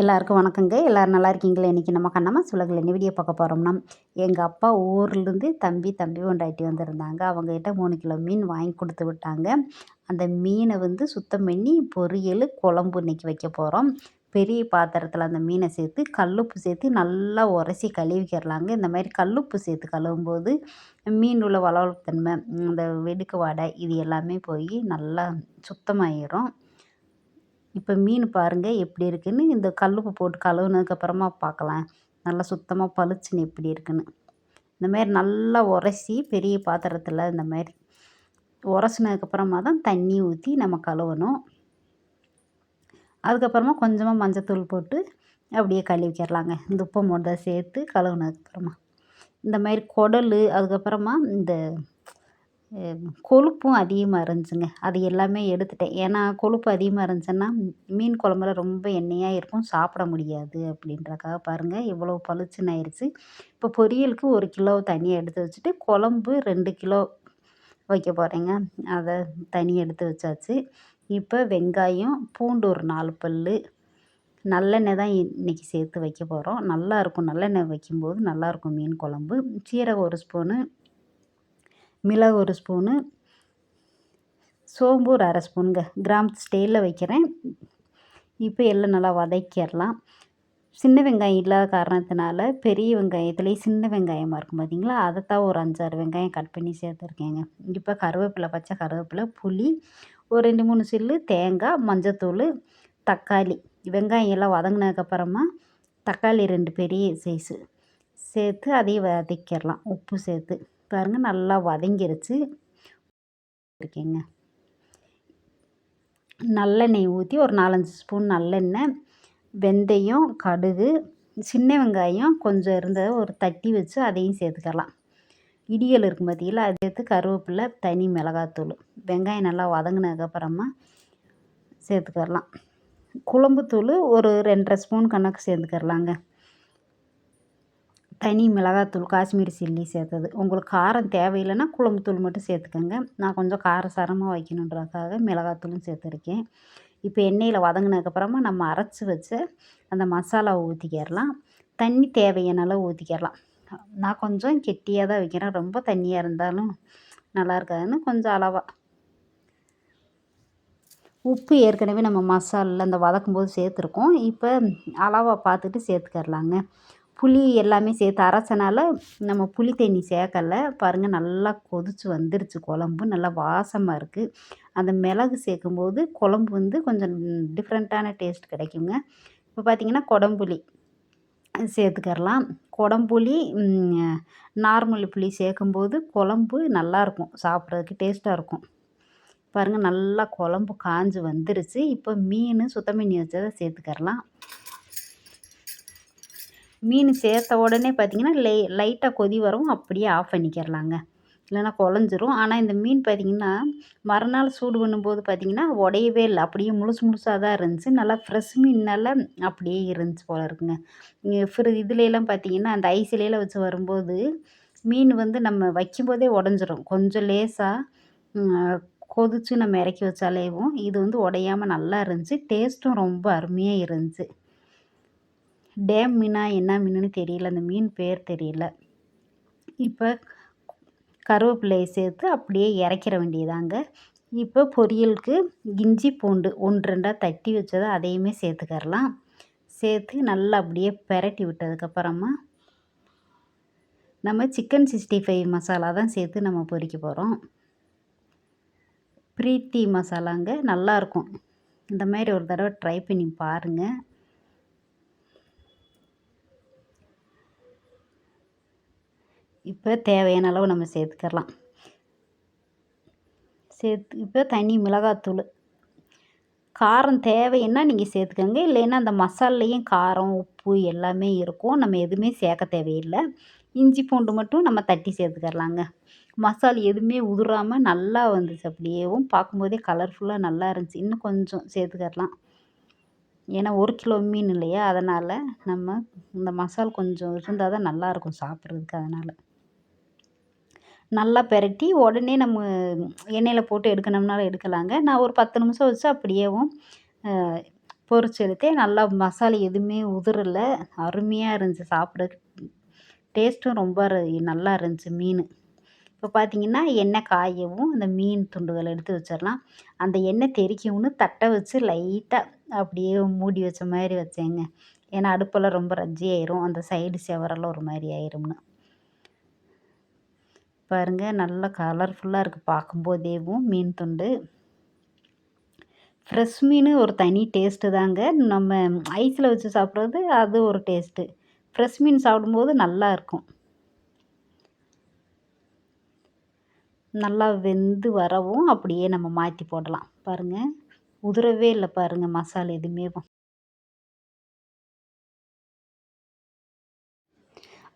எல்லாருக்கும் வணக்கங்க. எல்லோரும் நல்லா இருக்கீங்களா? இன்றைக்கி நம்ம கண்ணம்மா சுலகில் என்ன வீடியோ பார்க்க போகிறோம்னா எங்கள் அப்பா ஊர்லேருந்து தம்பி தம்பி கொண்டாட்டி வந்திருந்தாங்க. அவங்ககிட்ட மூணு கிலோ மீன் வாங்கி கொடுத்து விட்டாங்க. அந்த மீனை வந்து சுத்தம் பண்ணி பொரியல் குழம்பு இன்றைக்கி வைக்க போகிறோம் பெரிய பாத்திரத்தில் அந்த மீனை சேர்த்து கல்லுப்பு சேர்த்து நல்லா உரசி கழுவிக்கிறலாங்க இந்த மாதிரி கல்லுப்பு சேர்த்து கழுவும்போது மீன் உள்ள வளவளத்தன்மை இந்த வெடுக்கு வாடை இது எல்லாமே போய் நல்லா சுத்தமாயிரும். இப்போ மீன் பாருங்கள் எப்படி இருக்குதுன்னு இந்த கல்லுப்பு போட்டு கழுவுனதுக்கப்புறமா பார்க்கலாம் நல்லா சுத்தமாக பளிச்சுன்னு எப்படி இருக்குன்னு. இந்த மாதிரி நல்லா உரசி பெரிய பாத்திரத்தில் இந்த மாதிரி உரசினதுக்கப்புறமா தான் தண்ணி ஊற்றி நம்ம கழுவணும். அதுக்கப்புறமா கொஞ்சமாக மஞ்சத்தூள் போட்டு அப்படியே கழுவிக்கிறலாங்க இந்த உப்பை மட்டும் சேர்த்து கழுவுனதுக்கப்புறமா இந்த மாதிரி குடல் அதுக்கப்புறமா இந்த கொழுப்பும் அதிகமாக இருந்துச்சுங்க. அது எல்லாமே எடுத்துட்டேன். ஏன்னா கொழுப்பு அதிகமாக இருந்துச்சுன்னா மீன் குழம்புல ரொம்ப எண்ணெயாக இருக்கும். சாப்பிட முடியாது அப்படின்றக்காக பாருங்கள் இவ்வளோ பளிச்சுன்னு ஆயிடுச்சு இப்போ பொரியலுக்கு ஒரு கிலோ தனியாக எடுத்து வச்சுட்டு குழம்பு ரெண்டு கிலோ வைக்க போகிறேங்க அதை தனியாக எடுத்து வச்சாச்சு. இப்போ வெங்காயம் பூண்டு ஒரு நாலு பல் நல்லெண்ணெய் தான் இன்றைக்கி சேர்த்து வைக்க போகிறோம் நல்லாயிருக்கும் நல்லெண்ணெய் வைக்கும்போது நல்லாயிருக்கும் மீன் குழம்பு. சீரகம் ஒரு ஸ்பூனு மிளகு ஒரு ஸ்பூனு சோம்பு ஒரு அரை ஸ்பூனுங்க. கிராம் ஸ்டேயில் வைக்கிறேன். இப்போ எல்லாம் நல்லா வதக்கிடலாம். சின்ன வெங்காயம் இல்லாத காரணத்தினால பெரிய வெங்காயத்துலேயே சின்ன வெங்காயமாக இருக்கும் பார்த்தீங்களா அதை தான் ஒரு அஞ்சாறு வெங்காயம் கட் பண்ணி சேர்த்துருக்கேங்க. இப்போ கருவேப்பிலை பச்சை கருவேப்பிலை புளி ஒரு ரெண்டு மூணு சில்லு தேங்காய் மஞ்சத்தூள் தக்காளி. வெங்காயம் எல்லாம் வதங்கினதுக்கப்புறமா தக்காளி ரெண்டு பெரிய சைஸு சேர்த்து அதையும் வதக்கிடலாம். உப்பு சேர்த்து. பாருங்கள் நல்லா வதங்கிருச்சு. இருக்கேங்க நல்லெண்ணெய் ஊற்றி ஒரு நாலஞ்சு ஸ்பூன் நல்லெண்ணெய் வெந்தயம் கடுகு சின்ன வெங்காயம் கொஞ்சம் இருந்ததை ஒரு தட்டி வச்சு அதையும் சேர்த்துக்கலாம். இடியல் இருக்கும் பார்த்தீங்களா அதை எடுத்து கருவேப்பிலை தனி மிளகாத்தூள். வெங்காயம் நல்லா வதங்கினதுக்கப்புறமா சேர்த்துக்கரலாம் குழம்புத்தூள் ஒரு ரெண்டரை ஸ்பூன் கணக்கு சேர்த்துக்கரலாங்க தனி மிளகாத்தூள் காஷ்மீரி சில்லி சேர்த்தது. உங்களுக்கு காரம் தேவையில்லைன்னா குழம்புத்தூள் மட்டும் சேர்த்துக்கோங்க. நான் கொஞ்சம் காரசாரமாக வைக்கணுன்றதுக்காக மிளகாத்தூளும் சேர்த்துருக்கேன். இப்போ எண்ணெயில் வதங்கினதுக்கப்புறமா நம்ம அரைச்சி வச்ச அந்த மசாலாவை ஊற்றிக்கிறலாம் தண்ணி தேவையான அளவு ஊற்றிக்கிறலாம் நான் கொஞ்சம் கெட்டியாக தான் வைக்கிறேன். ரொம்ப தண்ணியாக இருந்தாலும் நல்லா இருக்காதுன்னு கொஞ்சம் அளவாக உப்பு ஏற்கனவே நம்ம மசாலில் அந்த வதக்கும் போது சேர்த்துருக்கோம். இப்போ அளவாக பார்த்துட்டு சேர்த்துக்கரலாங்க புளி எல்லாமே சேர்த்து அரைச்சனால நம்ம புளி தண்ணி சேர்க்கல. பாருங்கள் நல்லா கொதித்து வந்துருச்சு குழம்பு. நல்லா வாசமாக இருக்குது அந்த மிளகு சேர்க்கும்போது குழம்பு வந்து கொஞ்சம் டிஃப்ரெண்ட்டான டேஸ்ட் கிடைக்குங்க. இப்போ பார்த்திங்கன்னா குடம்புளி சேர்த்துக்கரலாம் குடம்புளி நார்மல் புளி சேர்க்கும்போது குழம்பு நல்லாயிருக்கும் சாப்பிட்றதுக்கு டேஸ்ட்டாக இருக்கும். பாருங்கள் நல்லா குழம்பு காஞ்சு வந்துருச்சு. இப்போ மீன் சுத்தம் பண்ணி வச்சதை சேர்த்துக்கரலாம் மீன் சேர்த்த உடனே பார்த்திங்கன்னா லை லைட்டாக கொதி வரும். அப்படியே ஆஃப் பண்ணிக்கிறலாங்க. இல்லைன்னா குழஞ்சிரும். ஆனால் இந்த மீன் பார்த்திங்கன்னா மறுநாள் சூடு பண்ணும்போது பார்த்திங்கன்னா உடையவே இல்லை. அப்படியே முழுசு முழுசாக தான் இருந்துச்சு. நல்லா ஃப்ரெஷ் மீன்னால அப்படியே இருந்துச்சு போல் இருக்குங்க. ஃப்ரி இதுலலாம் பார்த்திங்கன்னா அந்த ஐஸ்லேலாம் வச்சு வரும்போது மீன் வந்து நம்ம வைக்கும்போதே உடஞ்சிரும். கொஞ்சம் லேசாக கொதித்து நம்ம இறக்கி வச்சாலேவும் இது வந்து உடையாமல் நல்லா இருந்துச்சு. டேஸ்ட்டும் ரொம்ப அருமையாக இருந்துச்சு. டேம் மீனா என்ன மீனுன்னு தெரியல அந்த மீன் பேர் தெரியல. இப்போ கருவேப்பிலையை சேர்த்து அப்படியே இறக்கிற வேண்டியதாங்க. இப்போ பொரியலுக்கு இஞ்சி பூண்டு ஒன்று ரெண்டாக தட்டி வச்சதை அதையுமே சேர்த்துக்கரலாம் சேர்த்து நல்லா அப்படியே பெரட்டி விட்டதுக்கப்புறமா நம்ம சிக்கன் சிக்ஸ்டி ஃபைவ் மசாலா தான் சேர்த்து நம்ம பொரிக்க போகிறோம் ப்ரீத்தி மசாலாங்க நல்லாயிருக்கும் இந்த மாதிரி ஒரு தடவை ட்ரை பண்ணி பாருங்கள் இப்போ தேவையான அளவு நம்ம சேர்த்துக்கலாம் சேர்த்து இப்போ தனி மிளகாத்தூள். காரம் தேவைன்னா நீங்கள் சேர்த்துக்கோங்க. இல்லைன்னா அந்த மசாலையும் காரம் உப்பு எல்லாமே இருக்கும். நம்ம எதுவுமே சேர்க்க தேவையில்லை. இஞ்சி பூண்டு மட்டும் நம்ம தட்டி சேர்த்துக்கரலாங்க மசால் எதுவுமே உதிராமல் நல்லா வந்துச்சு அப்படியேவும் பார்க்கும்போதே கலர்ஃபுல்லாக நல்லா இருந்துச்சு. இன்னும் கொஞ்சம் சேர்த்துக்கரலாம் ஏன்னா ஒரு கிலோ மீன் இல்லையா? அதனால் நம்ம இந்த மசால் கொஞ்சம் இருந்தால் தான் நல்லாயிருக்கும் சாப்பிட்றதுக்கு அதனால். நல்லா பெரட்டி உடனே நம்ம எண்ணெயில் போட்டு எடுக்கணும்னாலும் எடுக்கலாங்க. நான் ஒரு பத்து நிமிஷம் வச்சு அப்படியேவும் பொரிச்சு எடுத்தேன். நல்லா மசாலா எதுவுமே உதிரல. அருமையாக இருந்துச்சு சாப்பிட டேஸ்ட்டும் ரொம்ப நல்லா இருந்துச்சு மீன். இப்போ பார்த்தீங்கன்னா எண்ணெய் காயவும் அந்த மீன் துண்டுகளை எடுத்து வச்சிடலாம். அந்த எண்ணெய் தெரிக்கும்னு தட்டை வச்சு லைட்டாக அப்படியே மூடி வச்ச மாதிரி வச்சேங்க. ஏன்னா அடுப்பெல்லாம் ரொம்ப ரஜ்ஜி ஆயிரும் அந்த சைடு செவரெல்லாம் ஒரு மாதிரி ஆயிரும்னு. பாருங்கள் நல்லா கலர்ஃபுல்லாக இருக்குது பார்க்கும்போதேவும் மீன் துண்டு. ஃப்ரெஷ் மீன் ஒரு தனி டேஸ்ட்டு தாங்க. நம்ம ஐஸில் வச்சு சாப்பிட்றது அது ஒரு டேஸ்ட்டு ஃப்ரெஷ் மீன் சாப்பிடும்போது நல்லா இருக்கும். நல்லா வெந்து வரவும் அப்படியே நம்ம மாற்றி போடலாம். பாருங்கள் உதிரவே இல்லை பாருங்கள் மசாலா எதுவுமே.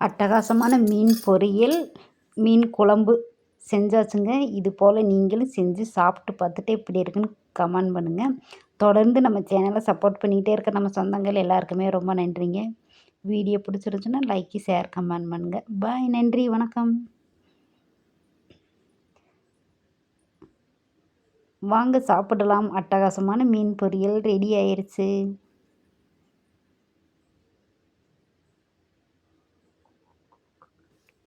அட்டகாசமான மீன் பொரியல். மீன் குழம்பு செஞ்சாச்சுங்க. இது போல் நீங்களும் செஞ்சு சாப்பிட்டு பார்த்துட்டு எப்படி இருக்குன்னு கமெண்ட் பண்ணுங்கள் தொடர்ந்து நம்ம சேனலை சப்போர்ட் பண்ணிகிட்டே இருக்க நம்ம சொந்தங்கள் எல்லாருக்குமே ரொம்ப நன்றிங்க. வீடியோ பிடிச்சிருந்துச்சுன்னா லைக்கு ஷேர் கமெண்ட் பண்ணுங்கள் பாய் நன்றி வணக்கம். வாங்க சாப்பிடலாம். அட்டகாசமான மீன் பொரியல் ரெடி ஆயிடுச்சு